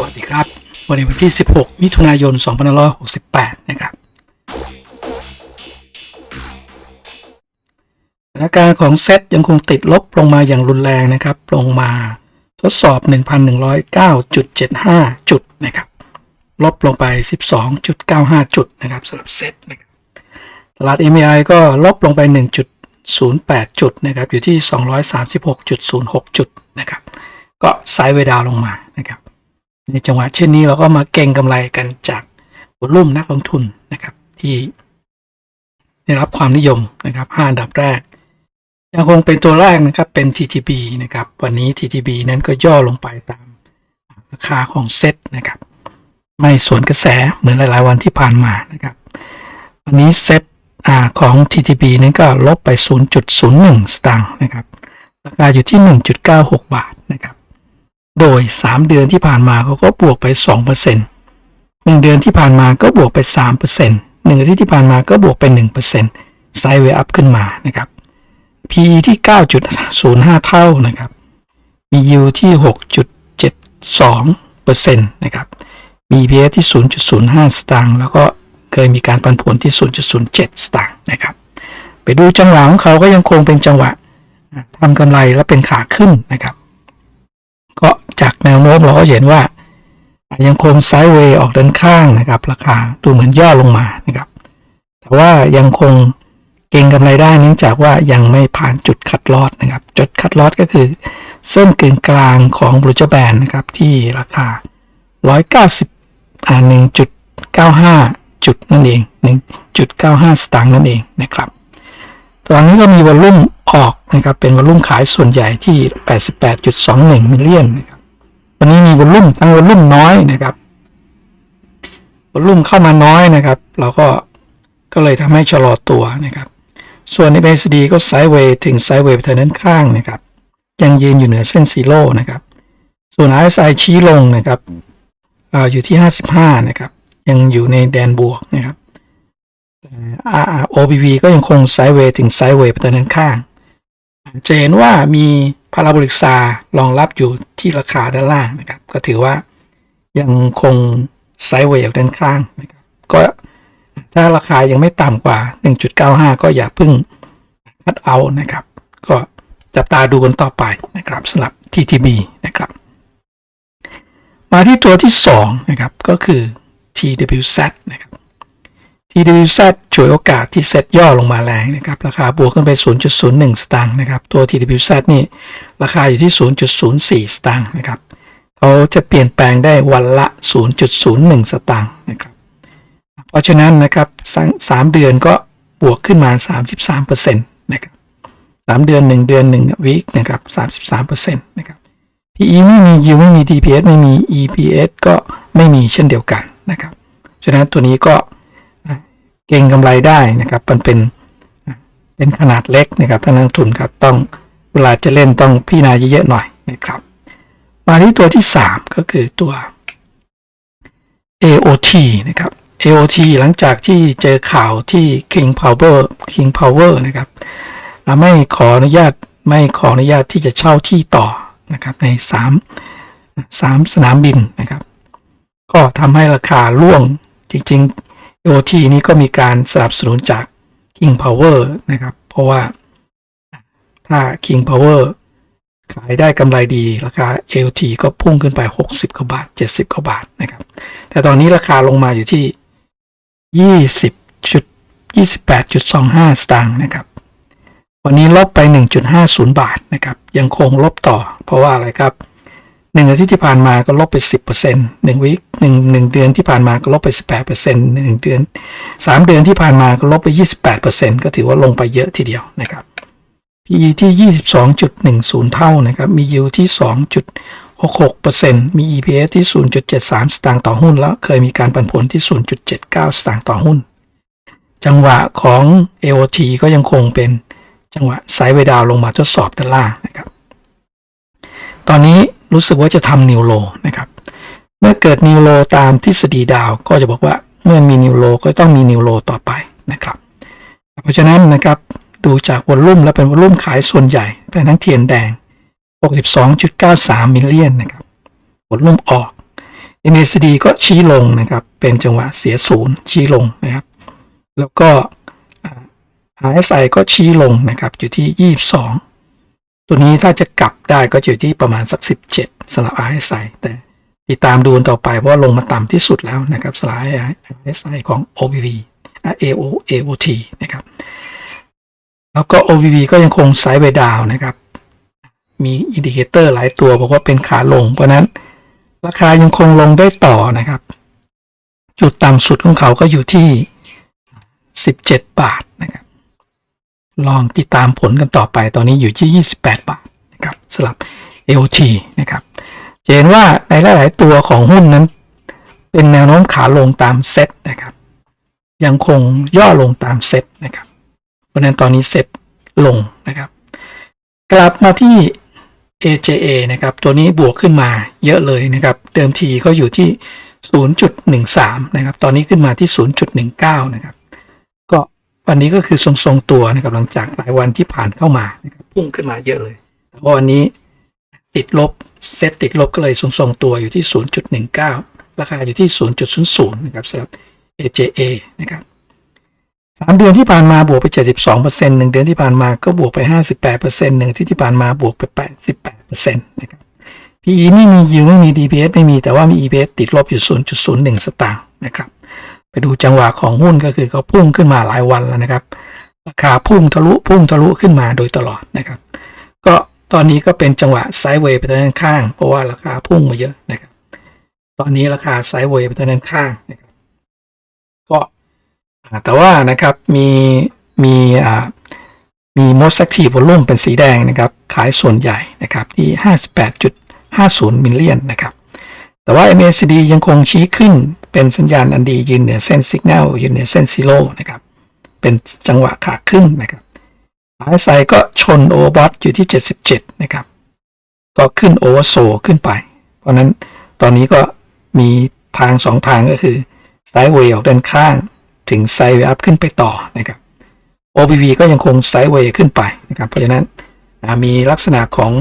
สวัสดีครับ วันนี้วันที่ 16 มิถุนายน 2568 นะครับสถานการณ์ของเซตยังคงติดลบลงมาอย่างรุนแรงนะครับ ลงมาทดสอบ 1,109.75 จุดนะครับ ลบลงไป 12.95 จุดนะครับสำหรับเซตนะครับตลาด MAI ก็ลบลงไป 1.08 จุดนะครับ อยู่ที่ 236.06 จุดนะครับ ก็ไซด์เวดาวลงมานะครับ ในจังหวะเช่นนี้เราก็มาเก่งกำไรกันจากวอลุ่มนักลงทุนนะครับ ที่ได้รับความนิยมนะครับห้าอันดับแรก ยังคงเป็นตัวแรกนะครับเป็น TTB นะครับ วันนี้ TTB นั้นก็ย่อลงไปตามราคาของเซ็ตนะครับ ไม่สวนกระแสเหมือนหลาย ๆ วันที่ผ่านมานะครับ วันนี้เซ็ตของ TTB นั้นก็ลบไป 0.01 สตางค์นะครับราคาอยู่ที่ 1.96 บาทนะครับ โดย 3 เดือนที่ผ่านมาเขาก็บวกไป 2% 1 เดือนที่ผ่านมาก็บวกไป 3% 1อาทิตย์ที่ผ่านมาก็บวกไป 1%ไซด์เวย์อัพขึ้นมานะครับ PE ที่ 9.05 เท่านะครับมียิวที่ 6.72%นะครับมี EPS ที่ 0.05 สตางค์แล้วก็เคยมีการปันผลที่ 0.07 สตางค์นะครับ ไปดูจังหวะของเขาก็ยังคงเป็นจังหวะทำกำไรและเป็นขาขึ้นนะครับ ก็จากแนวโน้มเราก็เห็นว่า ยังคงไซด์เวย์ออกด้านข้างนะครับ ราคาดูเหมือนย่อลงมานะครับ แต่ว่ายังคงเก็งกำไรได้เนื่องจากว่ายังไม่ผ่านจุดคัดลอดนะครับ จุดคัดลอดก็คือ เส้นกึ่งกลางของบรูจแบนนะครับ ที่ราคา 190อ่า1.95 จุดนั่นเอง 1.95 สตางค์นั่นเองนะครับ ตอนนี้ก็มีวอลลุ่มออกนะครับ เป็นวอลลุ่มขายส่วนใหญ่ที่ 88.21 มิลเลียนนะครับวันนี้มีวอลลุ่มทั้งวอลลุ่มน้อยนะครับวอลลุ่มเข้ามาน้อยนะครับ เราก็ก็เลยทำให้ชะลอตัวนะครับ ส่วน MACD ก็ไซด์เวย์ถึงไซด์เวย์ไปทางด้านข้างนะครับ ยังยืนอยู่เหนือเส้นซีโร่นะครับ ส่วน RSI ชี้ลงนะครับออยู่ที่ 55 นะครับ ยังอยู่ในแดนบวกนะครับ แต่ OBV ก็ยังคงไซด์เวย์ถึงไซด์เวย์ไปทางด้านข้าง จะเห็นว่ามีพาราโบลิกซารองรับอยู่ที่ราคาด้านล่างนะครับ ก็ถือว่ายังคงไซด์เวย์อยู่ด้านข้างนะครับ ก็ถ้าราคายังไม่ต่ำกว่า 1.95 ก็อย่าเพิ่งคัดเอานะครับ ก็จับตาดูกันต่อไปนะครับสำหรับ TTB นะครับ มาที่ตัวที่2นะครับก็คือ TWZ นะครับ TWZ ช่วยโอกาสที่เซ็ตย่อลงมาแรงนะครับราคาบวกขึ้นไป 0.01 สตางค์นะครับตัว TWZ นี่ราคาอยู่ที่ 0.04 สตางค์นะครับเขาจะเปลี่ยนแปลงได้วันละ 0.01 สตางค์นะครับเพราะฉะนั้นนะครับสามเดือนก็บวกขึ้นมา 33%นะครับสามเดือน 1 เดือน1วีคนะครับ33%นะครับ PE ไม่มี yield ไม่มี DPS ไม่มี EPS ก็ไม่มีเช่นเดียวกันนะครับฉะนั้นตัวนี้ก็ เก่งกำไรได้นะครับ มันเป็นเป็นขนาดเล็กนะครับท่านนักทุนครับต้องเวลาจะเล่นต้องพิจารณาเยอะๆหน่อยนะครับมาที่ตัวที่ 3 ก็คือตัว AOT นะครับ AOT หลังจากที่เจอข่าวที่ King Power King Power นะครับไม่ขออนุญาตไม่ขออนุญาตที่จะเช่าที่ต่อนะครับใน 3 3 สนามบินนะครับ ก็ทำให้ราคาร่วงจริงๆ AOT นี้ก็มีการสนับสนุนจาก King Power นะครับ เพราะว่าถ้า King Power ขายได้กำไรดีราคา AOT ก็พุ่งขึ้นไป 60กว่าบาท 70กว่าบาทนะครับ แต่ตอนนี้ราคาลงมาอยู่ที่ 20จุด28.25 สตางค์นะครับ วันนี้ลบไป 1.50 บาทนะครับ ยังคงลบต่อ เพราะว่าอะไรครับ หนึ่งอาทิตย์ที่ผ่านมาก็ลบไป10%หนึ่งวิคหนึ่งหนึ่งเดือนที่ผ่านมาก็ลบไป18%หนึ่งเดือนสามเดือนที่ผ่านมาก็ลบไป28%ก็ถือว่าลงไปเยอะทีเดียวนะครับ PE ที่22.10เท่านะครับมี yield ที่2.66%มี EPS ที่0.73สามสตางค์ต่อหุ้น แล้วเคยมีการปันผลที่0.79สตางค์ต่อหุ้น จังหวะของ AOT ก็ยังคงเป็นจังหวะไซด์เวดาวลงมาทดสอบด้านล่างนะครับ ตอนนี้ รู้สึกว่าจะทำนิวโลนะครับเมื่อเกิดนิวโลตามทฤษฎีดาวก็จะบอกว่าเมื่อมีนิวโลก็ต้องมีนิวโลต่อไปนะครับ เพราะฉะนั้นนะครับดูจากวอลลุ่มแล้วเป็นวอลลุ่มขายส่วนใหญ่เป็นทั้งเทียนแดง 62.93 มิลเลียนนะครับวอลลุ่มออก MACD ก็ชี้ลงนะครับ เป็นจังหวะเสียศูนย์ชี้ลงนะครับ แล้วก็อ่า RSI ก็ชี้ลงนะครับอยู่ที่ 22 ตัวนี้ถ้าจะกลับได้ก็อยู่ที่ประมาณสัก 17สำหรับ RSI แต่ติดตามดูนต่อไปเพราะว่าลงมาต่ำที่สุดแล้วนะครับสำหรับ RSI ของ OBV AO AOT นะครับ แล้วก็ OBV ก็ยังคงไซด์เวดาวนะครับ มีอินดิเคเตอร์หลายตัวบอกว่าเป็นขาลง เพราะฉะนั้น ราคายังคงลงได้ต่อนะครับ จุดต่ำสุดของเขาก็อยู่ที่ 17 บาทนะครับ ลองติดตามผลกันต่อไปตอนนี้อยู่ที่ 28 บาทนะครับสำหรับ AOT นะครับเห็นว่าในหลาย ๆ ตัวของหุ้นนั้น เป็นแนวโน้มขาลงตามเซ็ตนะครับ ยังคงย่อลงตามเซ็ตนะครับ เพราะนั้นตอนนี้เซ็ตลงนะครับ กลับมาที่ AJA นะครับ ตัวนี้บวกขึ้นมาเยอะเลยนะครับ เดิมทีเขาอยู่ที่ 0.13 นะครับ ตอนนี้ขึ้นมาที่ 0.19 นะครับ วันนี้ก็คือทรงๆตัวนะครับหลังจากหลายวันที่ผ่านเข้ามานะครับพุ่งขึ้นมาเยอะเลยแต่ว่าวันนี้ติดลบเซตติดลบก็เลยทรงๆตัวอยู่ที่ 0.19 ราคาอยู่ที่ 0.00 นะครับสำหรับ AJA นะครับสามเดือนที่ผ่านมาบวกไป 72%หนึ่งเดือนที่ผ่านมาก็บวกไป 58%หนึ่งที่ที่ผ่านมาบวกไป 88%นะครับ PE ไม่มี yield ไม่มี DPS ไม่มีแต่ว่ามี EPS ติดลบอยู่ 0.01 สตางค์นะครับ ไปดูจังหวะของหุ้นก็คือเขาพุ่งขึ้นมาหลายวันแล้วนะครับ ราคาพุ่งทะลุพุ่งทะลุขึ้นมาโดยตลอดนะครับ ก็ตอนนี้ก็เป็นจังหวะไซด์เวย์ไปทางด้านข้าง เพราะว่าราคาพุ่งมาเยอะนะครับ ตอนนี้ราคาไซด์เวย์ไปทางด้านข้างนะครับก็แต่ว่านะครับมีมีอ่ามี most active volume เป็นสีแดงนะครับ ขายส่วนใหญ่นะครับที่ 58.50มิลเลียนนะครับ แต่ว่า MACD ยังคงชี้ขึ้น เป็นสัญญาณอันดียืนเหนือเส้น Signal ยืนเหนือเส้นซีโร่นะครับ เป็นจังหวะขาขึ้นนะครับ RSI ก็ชน Overbought อยู่ที่ 77 นะครับ ก็ขึ้น Oversold ขึ้นไป เพราะนั้นตอนนี้ก็มีทางสองทางก็คือไซด์เวย์ออกด้านข้าง ถึงไซด์เวย์อัพขึ้นไปต่อนะครับ OBV ก็ยังคงไซด์เวย์ขึ้นไปนะครับ เพราะฉะนั้นมีลักษณะของ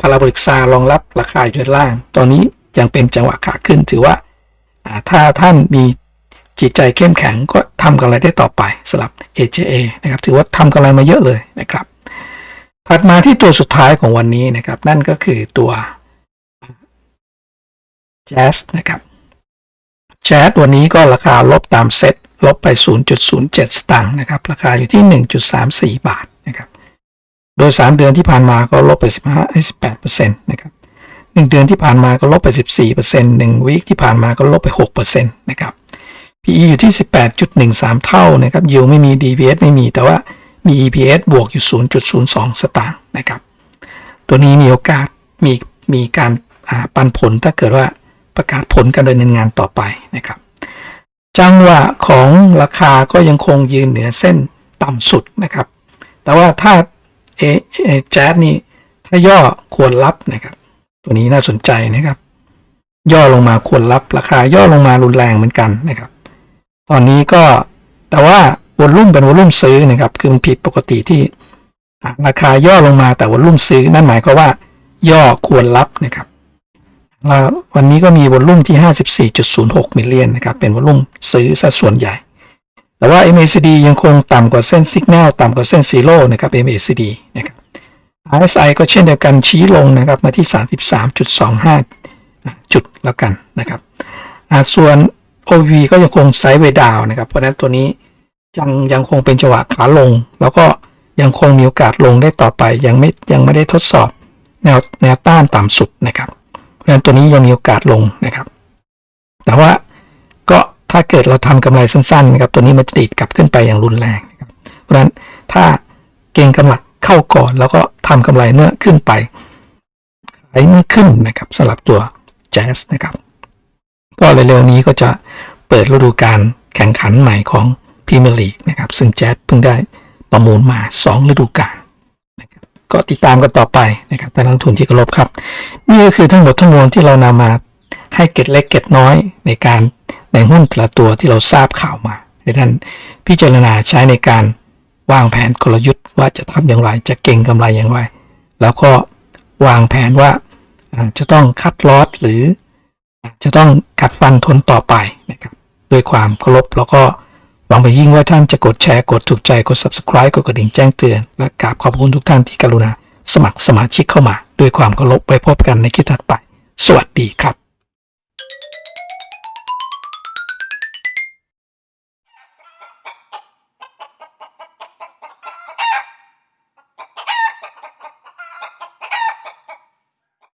พาราโบลิกซารองรับราคาอยู่ด้านล่าง ตอนนี้ยังเป็นจังหวะขาขึ้นถือว่า ถ้าท่านมีจิตใจเข้มแข็งก็ทำกำไรได้ต่อไปสำหรับ AJA นะครับ ถือว่าทำกำไรมาเยอะเลยนะครับ ถัดมาที่ตัวสุดท้ายของวันนี้นะครับ นั่นก็คือตัว Jazz นะครับแชทวันนี้ก็ราคาลบตามเซ็ตลบไป 0.07 สตางค์นะครับ ราคาอยู่ที่ 1.34 บาทนะครับ โดย 3 เดือนที่ผ่านมาก็ลบไป 15 18%นะครับ 1 เดือนที่ผ่านมาก็ลบไป 14% 1วีคที่ผ่านมาก็ลบไป 6%นะครับ PE อยู่ที่ 18.13 เท่านะครับยิวไม่มี DPS ไม่มีแต่ว่ามี EPS บวกอยู่ 0.02 สตางค์นะครับ ตัวนี้มีโอกาสมีมีการปันผลถ้าเกิดว่าประกาศผลการดำเนินงานต่อไปนะครับ จังหวะของราคาก็ยังคงยืนเหนือเส้นต่ำสุดนะครับ แต่ว่าถ้าเอเอแจ๊ดนี่ถ้าย่อควรรับนะครับ ตัวนี้น่าสนใจนะครับ ย่อลงมาควรรับราคาย่อลงมารุนแรงเหมือนกันนะครับ ตอนนี้ก็แต่ว่าวอลุ่มเป็นวอลุ่มซื้อนะครับ คือมันผิดปกติที่ราคาย่อลงมาแต่วอลุ่มซื้อ นั่นหมายความว่า ย่อควรรับนะครับแล้ววันนี้ก็มีวอลุ่มที่ 54.06มิลเลียนนะครับ เป็นวอลุ่มซื้อสัดส่วนใหญ่ แต่ว่า MACD ยังคงต่ำกว่าเส้น Signal ต่ำกว่าเส้นซีโร่นะครับ MACD นะครับ RSI ก็เช่นเดียวกันชี้ลงนะครับมาที่ 33.25 จุดแล้วกันนะครับส่วน OV ก็ยังคงไซด์เวดาวนะครับ เพราะนั้นตัวนี้ยังยังคงเป็นจังหวะขาลง แล้วก็ยังคงมีโอกาสลงได้ต่อไป ยังไม่ยังไม่ได้ทดสอบแนวแนวต้านต่ำสุดนะครับ เพราะฉะนั้นตัวนี้ยังมีโอกาสลงนะครับ แต่ว่าก็ถ้าเกิดเราทำกำไรสั้นๆนะครับตัวนี้มันจะดีดกลับขึ้นไปอย่างรุนแรงนะครับเพราะฉะนั้นถ้าเก่งกำลัง เข้าก่อน แล้วก็ทำกำไรเมื่อขึ้นไปขายเมื่อขึ้นนะครับสำหรับตัวแจ๊สนะครับ ก็เร็วๆนี้ก็จะเปิดฤดูการแข่งขันใหม่ของพรีเมียร์ลีกนะครับ ซึ่งแจ๊สเพิ่งได้ประมูลมา 2 ฤดูกาลนะครับก็ติดตามกันต่อไปนะครับแต่นักลงทุนที่เคารพครับ นี่ก็คือทั้งหมดทั้งมวลที่เรานำมาให้เก็ดเล็กเก็ดน้อยในการในหุ้นแต่ละตัวที่เราทราบข่าวมาให้ท่านพิจารณาใช้ในการ วางแผนกลยุทธ์ว่าจะทำอย่างไร จะเก่งกำไรอย่างไร แล้วก็วางแผนว่าจะต้องคัดลอตหรือจะต้องกัดฟันทนต่อไปนะครับด้วยความเคารพแล้วก็หวังไปยิ่งว่าท่านจะกดแชร์ กดถูกใจ กด subscribe กดกระดิ่งแจ้งเตือน และกราบขอบคุณทุกท่านที่กรุณา สมัครสมาชิกเข้ามา ด้วยความเคารพไปพบกันในคลิปถัดไป สวัสดีครับ